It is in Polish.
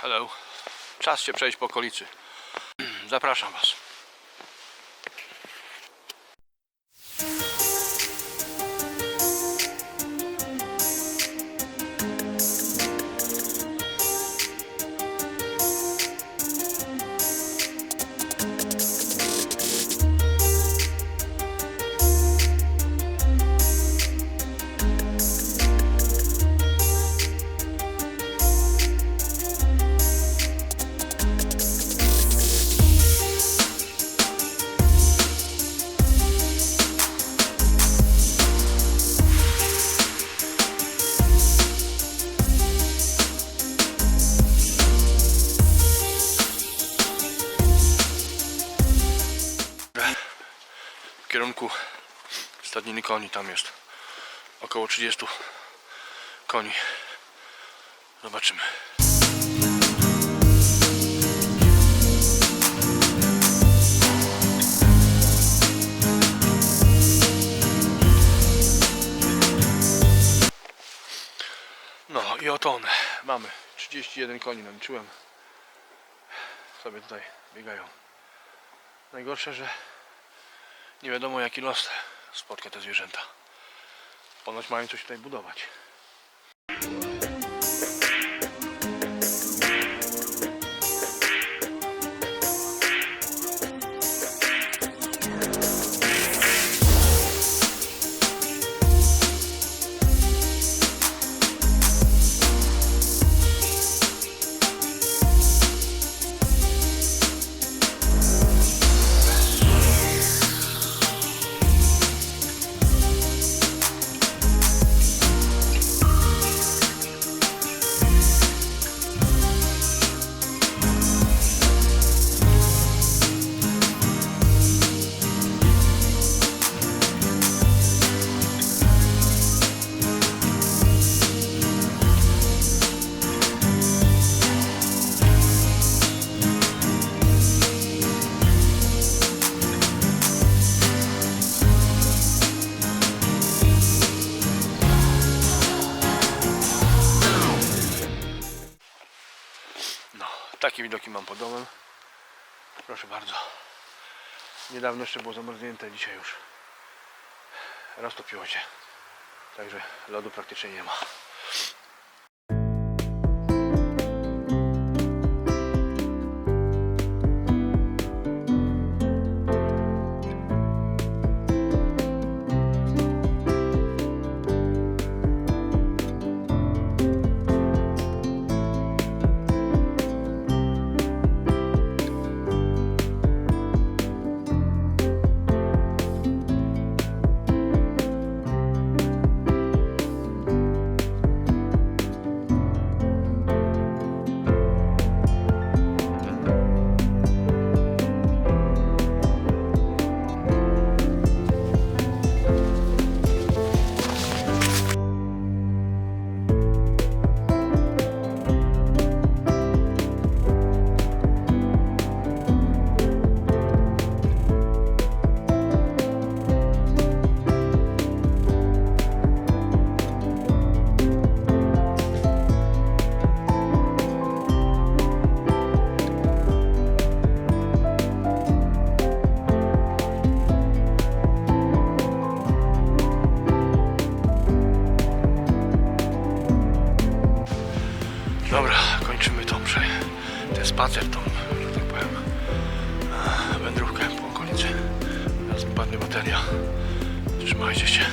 Hello. Czas się przejść po okolicy. Zapraszam Was. Kierunku stadniny koni tam jest około 30 koni. Zobaczymy. No i oto one. Mamy 31 koni naliczyłem. Sobie tutaj biegają. Najgorsze, że nie wiadomo jaki los spotka te zwierzęta. Ponoć mają coś tutaj budować. Takie widoki mam pod domem. Proszę bardzo. Niedawno jeszcze było zamarznięte, dzisiaj już roztopiło się. Także lodu praktycznie nie ma. Dobra, kończymy tą prze... ten spacer, tą, że tak powiem, e, wędrówkę po okolicy. Teraz mi padnie bateria. Trzymajcie się.